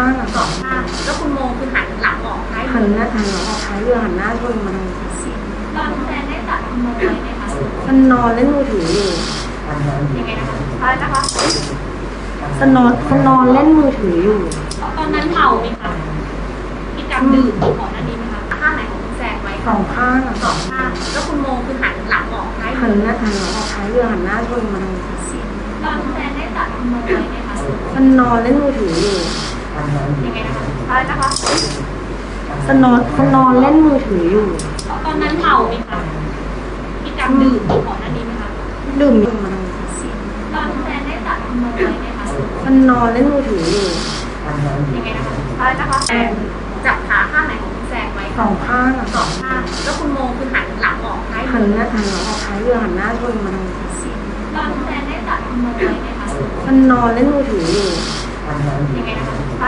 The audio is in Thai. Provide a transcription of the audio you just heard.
ข้างอะสองข้างแล้วคุณโมคือหันหลังออกท้ายหันหน้าหันหลังออกท้ายเรือหันหน้าชนมาทางตอนแฟนได้ตัดคุณโมไว้ไหมคะมันนอนเล่นมือถืออยู่ยังไงนะคะอะไรนะคะมันนอนมันนอนเล่นมือถืออยู่ ตอนนั้นเมาไหมคะมีการดื่มก่อนหน้านี้ไหมคะข้างไหนของคุณแซงไว้สองข้างสองข้างแล้วคุณโมคือหันหลังออกท้ายหันหน้าหันหลังออกท้ายเรือหันหน้าชนมาทางตอนแฟนได้ตัดคุณโมไว้ไหมคะมันนอนเล่นมือถืออยู่ ยังไงนะคะอะไรนะคะมันนอนมันนอนเล่นมือถืออยู่ ตอนนั้นเมาไหมคะมีการดื่มก่อนหน้านี้ไหมคะดื่มอยู่มาทางตอนแฟนได้ตัดคุณโมไว้ไหมคะมันนอนเล่นมือถืออยู่ยังไงนะคะอะไรนะคะแซงจับขาข้างไหนของคุณแซงไว้สองข้างอะสองข้างแล้วคุณโมคือหันหลังออกท้ายหันหน้าหันหลังออกท้ายเรือหันหน้าชนมาทางตอนแฟนได้ตัดคุณโมไว้ไหมคะมันนอนเล่นมือถืออยู่ยังไงนะคะ